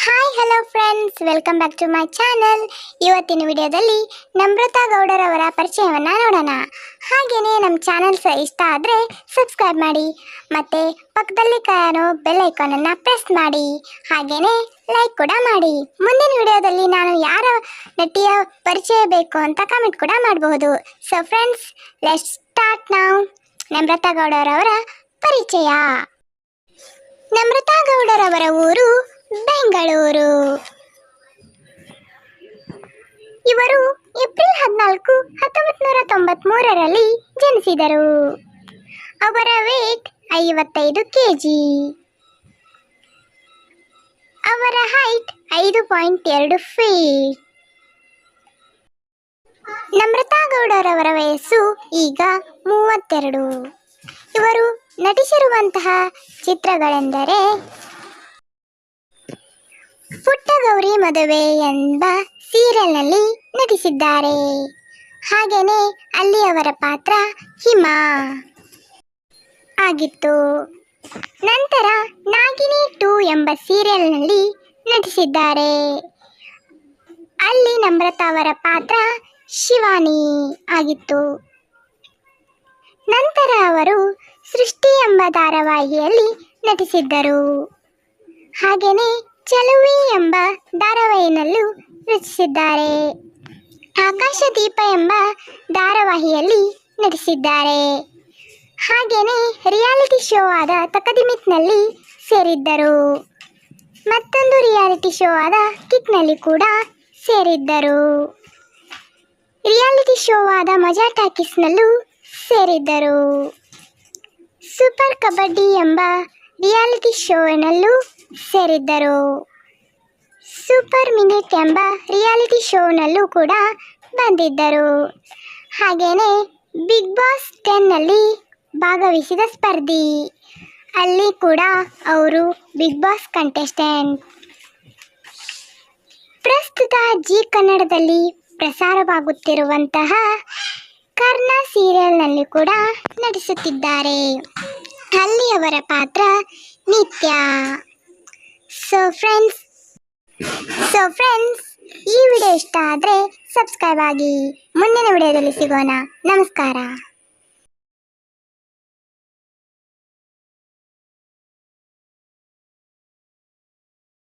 Hi hello friends welcome back to my channel ಇವತ್ತಿನ ವಿಡಿಯೋದಲ್ಲಿ ನಮ್ರತಾ ಗೌಡರವರ ಪರಿಚಯವನ್ನು ನೋಡೋಣ. ಹಾಗೆಯೇ ನಮ್ಮ ಚಾನಲ್ ಸಹ ಇಷ್ಟ ಆದರೆ ಸಬ್ಸ್ಕ್ರೈಬ್ ಮಾಡಿ. ಮತ್ತು ಪಕ್ಕದಲ್ಲಿ ಕಾಯೋ ಬೆಲ್ ಐಕಾನನ್ನು ಪ್ರೆಸ್ ಮಾಡಿ. ಹಾಗೆಯೇ ಲೈಕ್ ಕೂಡ ಮಾಡಿ. ಮುಂದಿನ ವಿಡಿಯೋದಲ್ಲಿ ನಾನು ಯಾರ ನಟಿಯ ಪರಿಚಯ ಬೇಕು ಅಂತ ಕಮೆಂಟ್ ಕೂಡ ಮಾಡಬಹುದು. ಸೊ ಫ್ರೆಂಡ್ಸ್ ಲೆಟ್ ಸ್ಟಾರ್ಟ್ ನಾವು ನಮ್ರತಾ ಗೌಡರವರ ಪರಿಚಯ. ನಮ್ರತಾ ಗೌಡರವರ ಊರು ಬೆಂಗಳೂರು. ಇವರು ಏಪ್ರಿಲ್ ಹದಿನಾಲ್ಕು ಹತ್ತೊಂಬತ್ತು ನೂರ ತೊಂಬತ್ಮೂರರಲ್ಲಿ ಜನಿಸಿದರು. ಅವರ ವೇಟ್ ಐವತ್ತೈದು ಕೆ ಜಿ ಅವರ ಹೈಟ್ ಐದು ಪಾಯಿಂಟ್ ಎರಡು ಫೀಟ್ ನಮ್ರತಾ ಗೌಡರವರ ವಯಸ್ಸು ಈಗ ಮೂವತ್ತೆರಡು. ಇವರು ನಟಿಸಿರುವಂತಹ ಚಿತ್ರಗಳೆಂದರೆ ಮದುವೆ ಎಂಬ ಸೀರಿಯಲ್ನಲ್ಲಿ ನಟಿಸಿದ್ದಾರೆ. ಹಾಗೇನೆ ಅಲ್ಲಿ ಅವರ ಪಾತ್ರ ಹಿಮಾ. ಆಗಿತ್ತು. ನಂತರ ನಾಗಿನಿ ಟೂ ಎಂಬ ಸೀರಿಯಲ್ನಲ್ಲಿ ನಟಿಸಿದ್ದಾರೆ. ಅಲ್ಲಿ ನಮ್ರತಾ ಅವರ ಪಾತ್ರ ಶಿವಾನಿ ಆಗಿತ್ತು. ನಂತರ ಅವರು ಸೃಷ್ಟಿ ಎಂಬ ಧಾರಾವಾಹಿಯಲ್ಲಿ ನಟಿಸಿದ್ದರು. ಹಾಗೆಯೇ ಚಲುವಿ ಎಂಬ ಧಾರಾವಾಹಿನಲ್ಲೂ ರಚಿಸಿದ್ದಾರೆ. ಆಕಾಶದೀಪ ಎಂಬ ಧಾರಾವಾಹಿಯಲ್ಲಿ ನಟಿಸಿದ್ದಾರೆ. ಹಾಗೆಯೇ ರಿಯಾಲಿಟಿ ಶೋ ಆದ ತಕದಿಮಿತ್ನಲ್ಲಿ ಸೇರಿದ್ದರು. ಮತ್ತೊಂದು ರಿಯಾಲಿಟಿ ಶೋ ಆದ ಕಿಕ್ನಲ್ಲಿ ಕೂಡ ಸೇರಿದ್ದರು. ರಿಯಾಲಿಟಿ ಶೋ ಆದ ಮಜಾ ಟಾಕೀಸ್ನಲ್ಲೂ ಸೇರಿದ್ದರು. ಸೂಪರ್ ಕಬಡ್ಡಿ ಎಂಬ ರಿಯಾಲಿಟಿ ಶೋನಲ್ಲೂ ಸೇರಿದ್ದರು. ಸೂಪರ್ ಮಿನಿಟ್ ಎಂಬ ರಿಯಾಲಿಟಿ ಶೋನಲ್ಲೂ ಕೂಡ ಬಂದಿದ್ದರು. ಹಾಗೆಯೇ ಬಿಗ್ ಬಾಸ್ ಟೆನ್ನಲ್ಲಿ ಭಾಗವಹಿಸಿದ ಸ್ಪರ್ಧಿ. ಅಲ್ಲಿ ಕೂಡ ಅವರು ಬಿಗ್ ಬಾಸ್ ಕಂಟೆಸ್ಟೆಂಟ್. ಪ್ರಸ್ತುತ ಜಿ ಕನ್ನಡದಲ್ಲಿ ಪ್ರಸಾರವಾಗುತ್ತಿರುವಂತಹ ಕರ್ಣ ಸೀರಿಯಲ್ನಲ್ಲಿ ಕೂಡ ನಟಿಸುತ್ತಿದ್ದಾರೆ. ಅಲ್ಲಿ ಅವರ ಪಾತ್ರ Nitya. So friends so friends ಈ ವಿಡಿಯೋ ಇಷ್ಟ ಆದರೆ ಸಬ್ಸ್ಕ್ರೈಬ್ ಆಗಿ. ಮುಂದಿನ ವಿಡಿಯೋದಲ್ಲಿ ಸಿಗೋಣ. ನಮಸ್ಕಾರ.